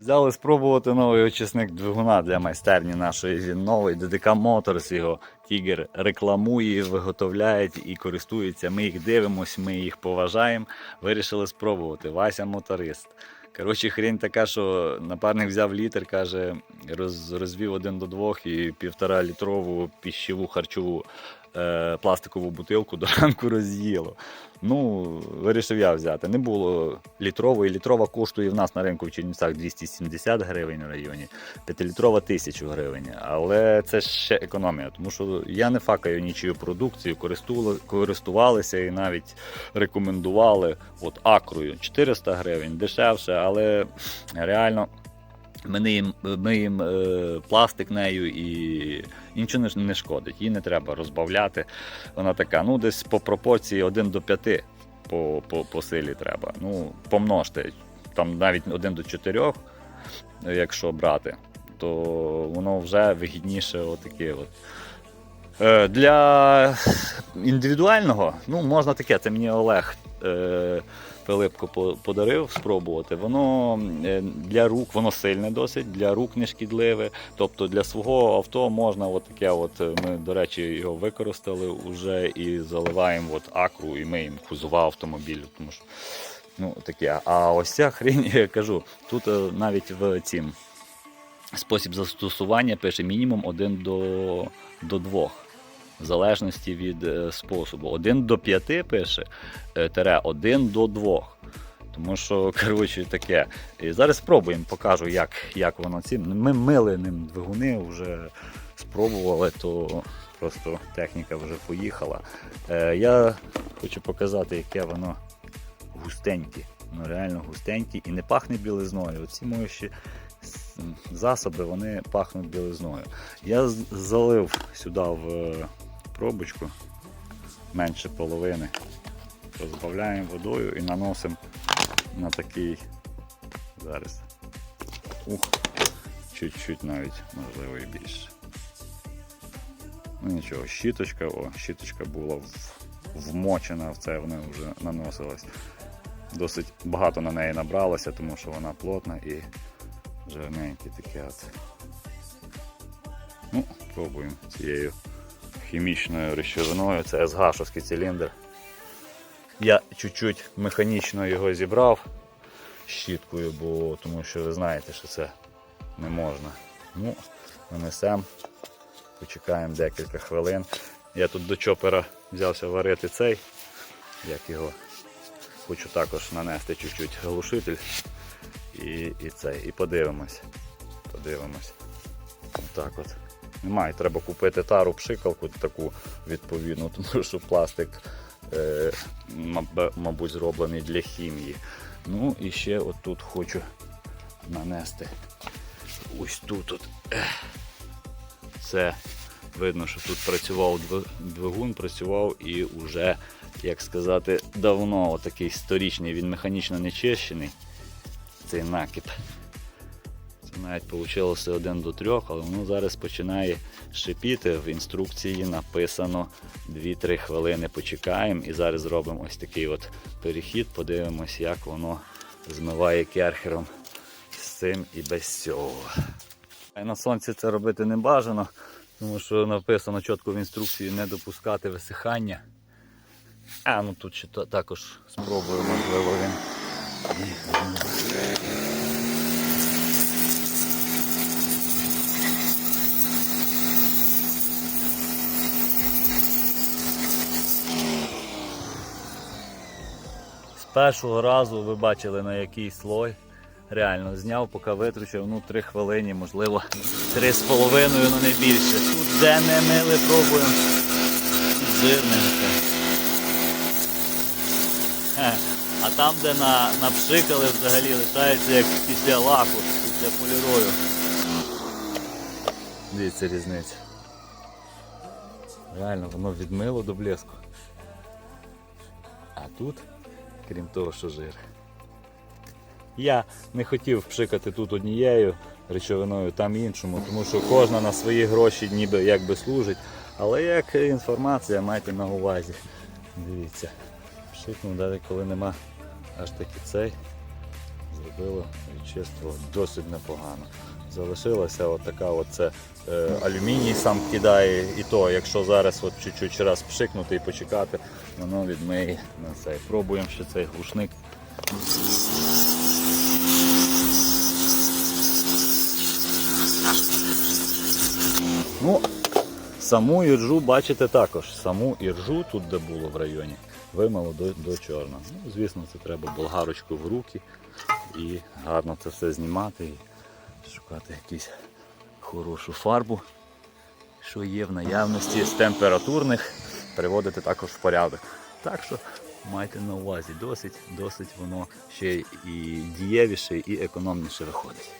Взяли спробувати новий очисник двигуна для майстерні нашої. Він новий ДДК Motors, його Тігер рекламує, виготовляє і користується. Ми їх дивимося, ми їх поважаємо. Вирішили спробувати. Вася моторист. Коротше, хрень така, що напарник взяв літр, каже, роз, розвів один до двох і півтора літрову піщеву харчову е, пластикову бутилку до ранку роз'їло. Ну, вирішив я взяти. Не було літрової. Літрова коштує в нас на ринку в Чернівцях 270 гривень в районі, 5-літрова 1000 гривень. Але це ще економія, тому що я не факаю нічию продукцію, користувалися і навіть рекомендували от акрою 400 гривень, дешевше, але реально. Ми їм, ми їм е, пластик нею і нічого не, шкодить. Її не треба розбавляти. Вона така, ну десь по пропорції 1 до 5 по, по, по силі треба. Ну, помножте. Там навіть 1 до 4, якщо брати, то воно вже вигідніше отаке. От. Е, для індивідуального, ну, можна таке, це мені Олег. Е, Пилипко по- подарив спробувати. Воно е, для рук, воно сильне досить, для рук не шкідливе. Тобто для свого авто можна таке, от е, ми, до речі, його використали вже і заливаємо от акру, і миємо кузова автомобілю. Тому що ну, таке. А ось ця хрень, я кажу, тут е, навіть в цім спосіб застосування пише мінімум 1 до, до 2. В залежності від е, способу. 1 до 5 пише, е, тере 1 до 2. Тому що, коротше, таке. І зараз спробуємо, покажу, як, як воно цим. Ми мили ним двигуни, вже спробували, то просто техніка вже поїхала. Е, я хочу показати, яке воно густеньке. Ну, реально густеньке і не пахне білизною. Оці моющі засоби вони пахнуть білизною. Я залив сюди в е, пробочку менше половини. Розбавляємо водою і наносимо на такий зараз. Ух, чуть-чуть навіть, можливо, і більше. Ну нічого, щіточка, о, щіточка була вмочена в це, вона вже наносилась. Досить багато на неї набралося, тому що вона плотна і жирненьке таке от. Ну, пробуємо цією хімічною речовиною. Це СГАшовський циліндр. Я чуть-чуть механічно його зібрав щіткою, бо тому що ви знаєте, що це не можна. Ну, нанесемо, почекаємо декілька хвилин. Я тут до чопера взявся варити цей, як його. Хочу також нанести чуть-чуть глушитель і, і цей. І подивимось. Подивимось. Отак от. Немає, треба купити тару пшикалку таку відповідну, тому що пластик, е, мабуть, зроблений для хімії. Ну і ще отут хочу нанести ось тут. От. Це видно, що тут працював двигун, працював і вже, як сказати, давно отакий сторічний, він механічно не чищений, цей накип. Навіть вийшло 1 до 3, але воно зараз починає шипіти. В інструкції написано 2-3 хвилини почекаємо і зараз зробимо ось такий от перехід, подивимось, як воно змиває керхером з цим і без цього. На сонці це робити не бажано, тому що написано чітко в інструкції не допускати висихання. А, ну тут ще також спробую, можливо, він. Першого разу ви бачили на який слой. Реально зняв, поки витручив, ну 3 хвилини, можливо, 3,5, ну не більше. Тут де не мили, пробуємо. Жирненьке. Е, А там, де на, напшикали, взагалі лишається як після лаку, після полірою. Дивіться різниця. Реально, воно відмило до блеску. А тут, крім того, що жир. Я не хотів пшикати тут однією речовиною, там іншому, тому що кожна на свої гроші ніби якби служить. Але як інформація, майте на увазі. Дивіться, пшикнув, навіть коли нема аж таки цей. зробило, відчистило досить непогано. Залишилася от така от це е, алюміній сам кидає, і то, якщо зараз от чуть-чуть раз пшикнути і почекати, воно відмиє на цей. Пробуємо ще цей глушник. Ну, саму іржу бачите також. Саму іржу, тут де було в районі, вимило до, до чорного. Ну, звісно, це треба болгарочку в руки і гарно це все знімати шукати якусь хорошу фарбу, що є в наявності з температурних, приводити також в порядок. Так що майте на увазі, досить, досить воно ще і дієвіше, і економніше виходить.